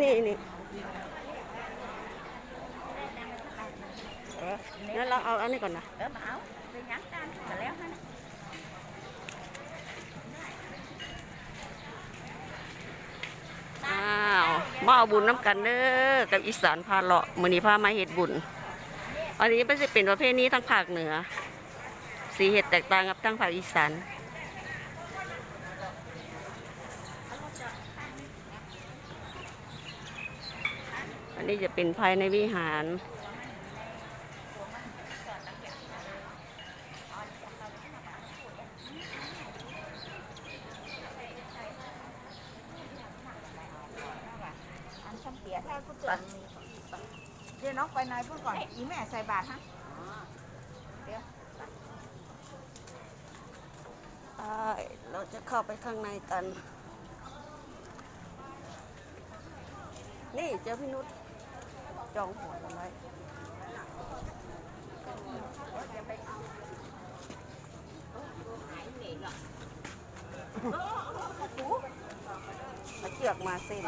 นี่นี่เอองั้นเราเอาอันนี้ก่อนนะเออมาเอาไปยั้งกันแต่แล้วฮะอ้าวมาเอาบุญน้ำกันเด้อกับอีสานพาเลาะมื้อนี้พามาเฮ็ดบุญ อันนี้เป็นสิเป็นประเภทนี้ทั้งภาคเหนือ สีเห็ดแตกต่างกับทั้งภาคอีสาน นนี้จะเป็นภายในวิหาร อันช่างเปียกแค่กูเจอเดี๋ยวน้องไปไหนพูดก่อน อีแม่ใส่บาตรฮะใช่เราจะเข้าไปข้างในกัน นี่เจอพี่นุช จองหัวกันไว้มาเชือกมาเส้น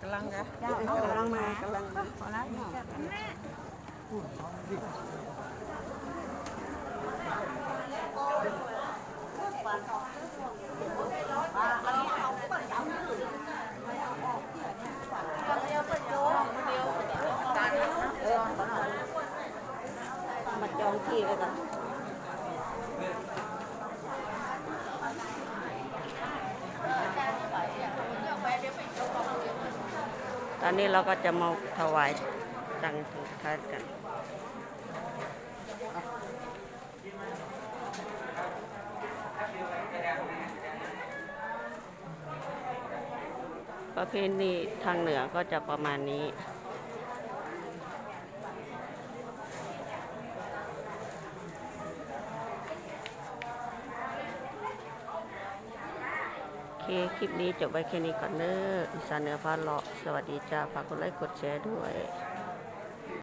กำลังนะกำลังมากำลังมาพอแล้ องที่แล้วกันตอนนี้เราก็จะมาถวายตังค์ถึงทานกันประเพณีทางเหนือก็จะประมาณนี้ เค คลิปนี้จบไว้แค่นี้ก่อนเนอะอีสานเหนือพาเลาะ สวัสดีจ้า ฝากกดไลค์ กดแชร์ด้วย